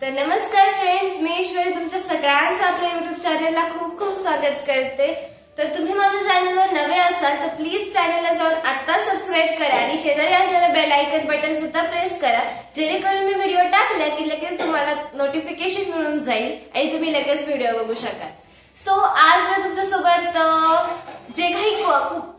तर नमस्कार फ्रेंड्स मी ईश्वरी तुमच्या सगळ्यांचं आपल्या युट्यूब चॅनलला खूप खूप स्वागत करते. तर तुम्ही माझ्या चॅनलवर नवे असाल तर प्लीज चॅनलला जाऊन आता सबस्क्राईब करा आणि शेजारी असलेलं बेल आयकन बटन सुद्धा प्रेस करा. जेणेकरून मी व्हिडिओ टाकला की लगेच तुम्हाला नोटिफिकेशन मिळून जाईल आणि तुम्ही लगेच व्हिडिओ बघू शकाल. सो आज मी तुमच्यासोबत जे काही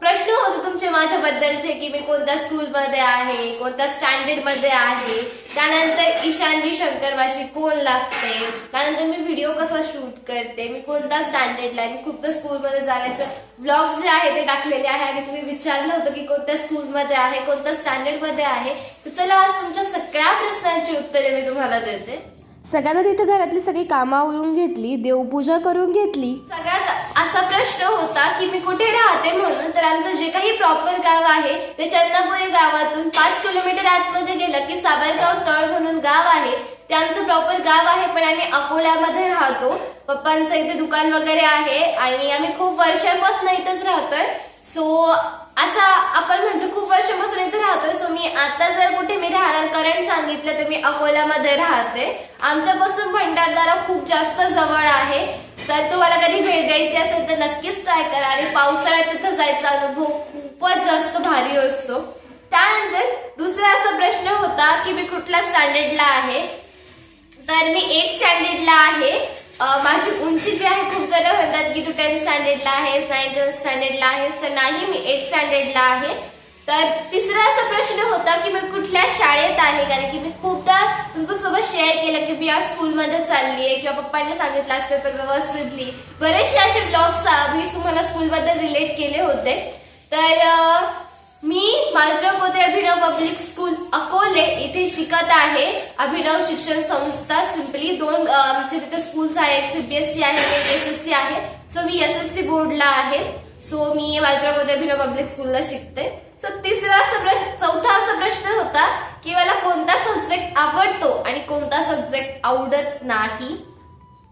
प्रश्न होते तुमचे माझ्याबद्दलचे की मी कोणत्या स्कूलमध्ये आहे कोणत्या स्टँडर्डमध्ये आहे त्यानंतर ईशान्वी शंकर माझी कोण लागते त्यानंतर मी व्हिडिओ कसा शूट करते मी कोणत्या स्टँडर्डला आहे मी खूपदा स्कूलमध्ये जाण्याचे ब्लॉग्स जे आहे ते टाकलेले आहे आणि तुम्ही विचारलं होतं की कोणत्या स्कूलमध्ये आहे कोणत्या स्टँडर्डमध्ये आहे तर चला आज तुमच्या सगळ्या प्रश्नांची उत्तरे मी तुम्हाला देते. सगळ्यात तिथं घरातली सगळी कामं आवरून घेतली देवपूजा करून घेतली. सगळ्यात असा प्रश्न होता की मी कुठे राहते म्हणून तर आमचं जे काही प्रॉपर गाव आहे ते चंदापुरी गावातून पाच किलोमीटर आतमध्ये गेलं की साबरगाव तळ म्हणून गाव आहे. ते आमचं प्रॉपर गाव आहे पण आम्ही अकोल्यामध्ये राहतो. पप्पांचं इथे दुकान वगैरे आहे आणि आम्ही खूप वर्षांपासून इथेच राहतोय. सो असा आपण म्हणजे खूप वर्षापासून इथे राहतोय सो मी आता जर कुठे मी राहणार करंट सांगितलं तर मी अकोल्यामध्ये राहते. आमच्यापासून भंडारदारा खूप जास्त जवळ आहे. तर तुम्हाला कधी भेट द्यायची असेल तर नक्कीच ट्राय करा. आणि पावसाळ्यात तिथं जायचा अनुभव खूपच जास्त भारी असतो. त्यानंतर दुसरा असा प्रश्न होता की मी कुठल्या स्टँडर्डला आहे? तर मी एट स्टँडर्डला आहे. माझी उंची जी आहे खूप जण म्हणतात की तू टेन्थ स्टँडर्डला आहेस नाईन्थ स्टँडर्डला आहेस तर नाही मी एट स्टँडर्डला आहे. तर तिसरा असा प्रश्न होता की मी कुठल्या शाळेत आहे? कारण की मी खूपदा तुमच्यासोबत शेअर केलं की मी या स्कूलमध्ये चालली आहे किंवा पप्पांनी सांगितलं आज पेपर व्यवस्थित लिही बरेचसे असे ब्लॉग्स मी तुम्हाला स्कूलबद्दल रिलेट केले होते. तर मी मालद्रपोते अभिनव पब्लिक स्कूल अकोले इथे शिकत आहे. अभिनव शिक्षण संस्था सिम्पली दोन म्हणजे आमचे तिथे स्कूल्स आहेत. सीबीएसई आहे एक एस एस सी आहे. सो मी एस एस सी बोर्डला आहे. सो मी मालद्रपोते अभिनव पब्लिक स्कूलला शिकते. सो तिसरा असा प्रश्न चौथा असा प्रश्न होता की मला कोणता सब्जेक्ट आवडतो आणि कोणता सब्जेक्ट आवडत नाही?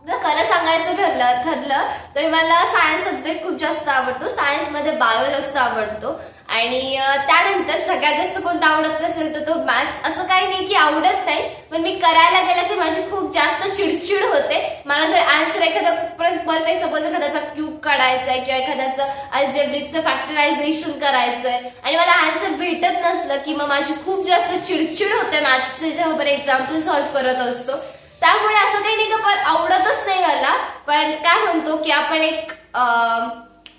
जर खरं सांगायचं ठरलं ठरलं तर मला सायन्स सब्जेक्ट खूप जास्त आवडतो. सायन्समध्ये बायो जास्त आवडतो. आणि त्यानंतर सगळ्यात जास्त कोणता आवडत नसेल तर तो मॅथ्स असं काही नाही की आवडत नाही पण मी करायला गेलं की माझी खूप जास्त चिडचिड होते. मला जर आन्सर एखादा परफेक्ट सपोज एखाद्याचा क्यूब काढायचा आहे किंवा एखाद्याचं अल्जेब्रिकचं फॅक्टरायझेशन करायचं आहे आणि मला आन्सर भेटत नसलं की मग माझी खूप जास्त चिडचिड होते मॅथ्सचे जेव्हा आपण एक्झाम्पल सॉल्व्ह करत असतो. त्यामुळे असं काही नाही का पण आवडतच नाही मला. पण काय म्हणतो की आपण एक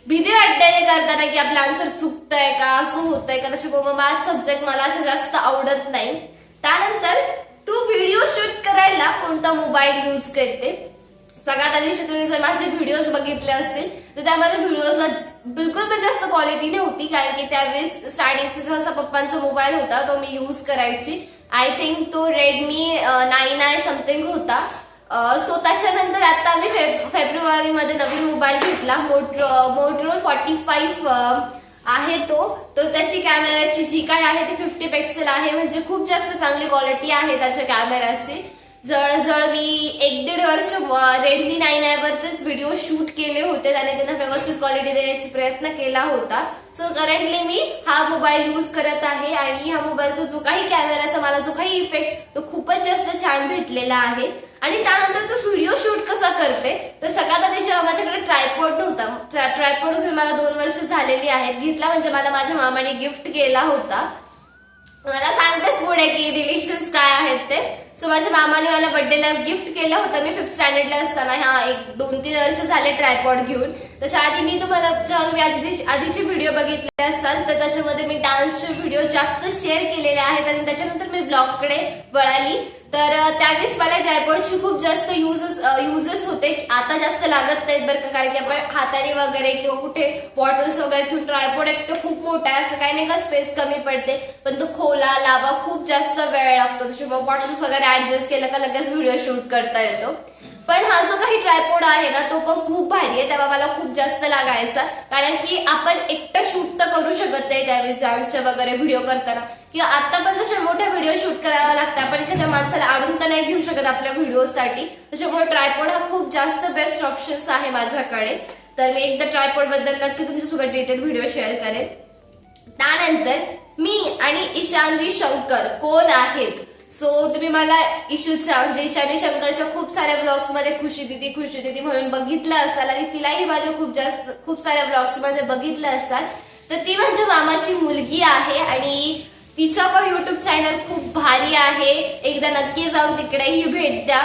भीती वाटते ते करताना की आपलं आन्सर चुकतंय का? असं होतंय का? त्याच्यामुळे मॅथ सब्जेक्ट मला असं जास्त आवडत नाही. त्यानंतर तू व्हिडिओ शूट करायला कोणता मोबाईल यूज करते? सगळ्यात आधी तुम्ही जर माझे व्हिडिओज बघितले असतील तर त्यामध्ये व्हिडिओजला बिलकुल पण जास्त क्वालिटी नव्हती कारण की त्यावेळेस स्टार्टिंगचा जसा पप्पांचा मोबाईल होता तो मी यूज करायची. आय थिंक तो रेडमी नाईन आय समथिंग होता. सो त्याच्यानंतर आता आम्ही फेब फेब्रुवारीमध्ये नवीन मोबाईल घेतला. मोट्रो मोट्रो फॉर्टी फाईव्ह आहे तो. तर त्याची कॅमेराची जी काय आहे ती फिफ्टी पिक्सेल आहे. म्हणजे खूप जास्त चांगली क्वालिटी आहे त्याच्या कॅमेराची जवळजवळ मी एक दीड वर्ष रेडमी नाईन वरतीच व्हिडिओ शूट केले होते. त्याने त्यांना व्यवस्थित क्वालिटी देण्याचा प्रयत्न केला होता. सो करंटली मी हा मोबाईल यूज करत आहे. आणि ह्या मोबाईलचा जो काही कॅमेराचा मला जो काही इफेक्ट तो खूपच जास्त छान भेटलेला आहे. आणि त्यानंतर तो व्हिडिओ शूट कसा करते? तर सगळ्यात आधी जेव्हा माझ्याकडे ट्रायपॉड नव्हता. ट्रायपॉड घेऊन मला दोन वर्ष झालेली आहेत. घेतला म्हणजे मला माझ्या मामाने गिफ्ट केला होता. मला सांगतेस पुढे की रिलेशन्स काय आहेत ते. सो माझ्या मामाने मला बर्थडेला गिफ्ट केलं होतं. मी फिफ्थ स्टँडर्डला असताना ह्या एक दोन तीन वर्ष झाले ट्रायपॉड घेऊन. तशा आधी मी तुम्हाला जेव्हा तुम्ही आधी आधीचे व्हिडिओ बघितले असाल तर त्याच्यामध्ये मी डान्सचे व्हिडिओ जास्त शेअर केलेले आहेत आणि त्याच्यानंतर मी ब्लॉगकडे वळाली. तर त्यावेळेस मला ट्रायपॉडची खूप जास्त युजेस युजेस होते. आता जास्त लागत नाहीत बरं का कारण की आपण हाताने वगैरे किंवा कुठे बॉटल्स वगैरे ठेवून ट्रायपॉड एक तर खूप मोठा आहे. असं काही नाही का स्पेस कमी पडते. पण तो खोला लावा खूप जास्त वेळ लागतो. त्याच्यामुळे बॉटल्स वगैरे ऍडजस्ट केलं का लगेच व्हिडिओ शूट करता येतो. पण हा जो काही ट्रायपोड आहे ना तो पण खूप भारी आहे. तेव्हा मला खूप जास्त लागायचा. कारण की आपण एकटं शूट तर करू शकत नाही त्यावेळेस डान्सचे वगैरे व्हिडिओ करताना. किंवा आता पण जसे मोठे व्हिडिओ शूट करावा लागतात आपण एखाद्या माणसाला आणून तर नाही घेऊ शकत आपल्या व्हिडिओसाठी त्याच्यामुळे ट्रायपोड हा खूप जास्त बेस्ट ऑप्शन्स आहे माझ्याकडे. तर मी एकदा ट्रायपोडबद्दल नक्की तुमच्यासोबत डिटेल व्हिडिओ शेअर करेन. त्यानंतर मी आणि ईशानवी शंकर कोण आहेत? सो तुम्ही मला इशूच्या म्हणजे शाजी शंकरच्या खूप साऱ्या ब्लॉग्समध्ये खुशी दिदी खुशी दिदी म्हणून बघितलं असाल आणि तिलाही माझ्या खूप जास्त खूप साऱ्या ब्लॉग्समध्ये बघितलं असाल. तर ती माझ्या मामाची मुलगी आहे आणि तिचा पण युट्यूब चॅनल खूप भारी आहे. एकदा नक्की जाऊन तिकडेही भेट द्या.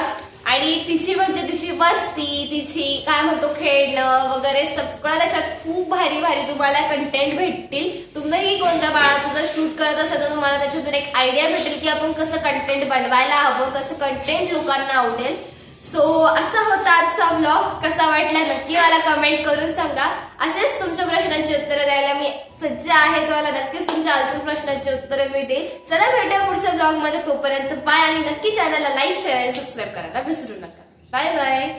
आणि तिची म्हणजे तिची मस्ती तिची काय म्हणतो खेळणं वगैरे सगळं त्याच्यात खूप भारी भारी तुम्हाला कंटेंट भेटतील. तुम्हीही कोणत्या बाळाचं जर शूट करत असाल तर तुम्हाला त्याच्यातून एक आयडिया भेटेल की आपण कसं कंटेंट बनवायला हवं कसं कंटेंट लोकांना आवडेल. सो असा होता आजचा ब्लॉग कसा वाटला नक्की मला कमेंट करून सांगा. असेच तुमच्या प्रश्नांची उत्तरं द्यायला मी आहे तुम्हाला नक्कीच तुमच्या अजून प्रश्नांची उत्तरं मिळतील. चला भेटूया पुढच्या ब्लॉगमध्ये. तोपर्यंत बाय आणि नक्की चॅनलला लाईक शेअर आणि सबस्क्राईब करायला विसरू नका. Bye bye